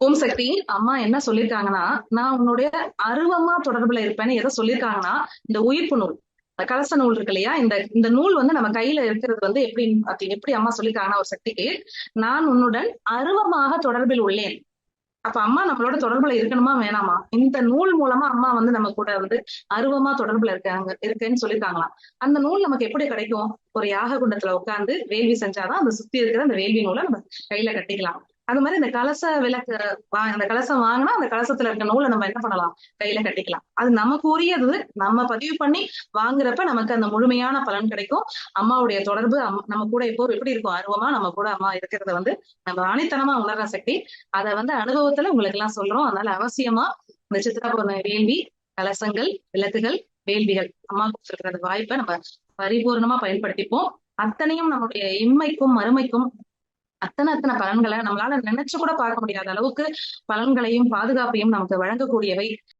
ஓம் சக்தி அம்மா என்ன சொல்லியிருக்காங்கன்னா நான் உன்னுடைய அருவமா தொடர்புல இருப்பேன்னு எதை சொல்லியிருக்காங்கன்னா இந்த உயிர்ப்பு நூல். கலச நூல் இருக்கு இல்லையா? இந்த இந்த நூல் வந்து நம்ம கையில இருக்கிறது வந்து எப்படி எப்படி அம்மா சொல்லியிருக்காங்கன்னா ஒரு சக்திக்கு நான் உன்னுடன் அருவமாக தொடர்பில் உள்ளேன். அப்ப அம்மா நம்மளோட தொடர்புல இருக்கணுமா வேணாமா? இந்த நூல் மூலமா அம்மா வந்து நம்ம கூட வந்து அருவமா தொடர்புல இருக்காங்க இருக்குன்னு சொல்லியிருக்காங்களாம் அந்த நூல் நமக்கு எப்படி கிடைக்கும்? ஒரு யாக குண்டத்துல உட்கார்ந்து வேள்வி செஞ்சாதான் அந்த சுத்தி இருக்கிற அந்த வேள்வி நூலை நம்ம கையில கட்டிக்கலாம். அது மாதிரி இந்த கலச விளக்கு வா- அந்த கலசம் வாங்கினா அந்த கலசத்துல இருக்க நூலை நம்ம என்ன பண்ணலாம்? கையில கட்டிக்கலாம். அது நமக்கு உரியது நம்ம பதிவு பண்ணி வாங்குறப்ப நமக்கு அந்த முழுமையான பலன் கிடைக்கும். அம்மாவுடைய தொடர்பு அம்- நம்ம கூட இப்போ எப்படி இருக்கும்? ஆர்வமா நம்ம கூட அம்மா இருக்கிறத வந்து நம்ம ஆணித்தனமா உணர்ற சக்தி. அதை வந்து அனுபவத்துல உங்களுக்கு எல்லாம் சொல்றோம். அதனால அவசியமா இந்த சித்ரா பௌர்ணமி வேள்வி கலசங்கள் விளக்குகள் வேள்விகள் அம்மா கொடுத்துருக்கிற வாய்ப்பை நம்ம பரிபூர்ணமா பயன்படுத்திப்போம். அத்தனையும் நம்மளுடைய இம்மைக்கும் மறுமைக்கும் அத்தனை அத்தனை பலன்களை நம்மளால நினைச்சு கூட பார்க்க முடியாத அளவுக்கு பலன்களையும் பாதுகாப்பையும் நமக்கு வழங்கக்கூடியவை.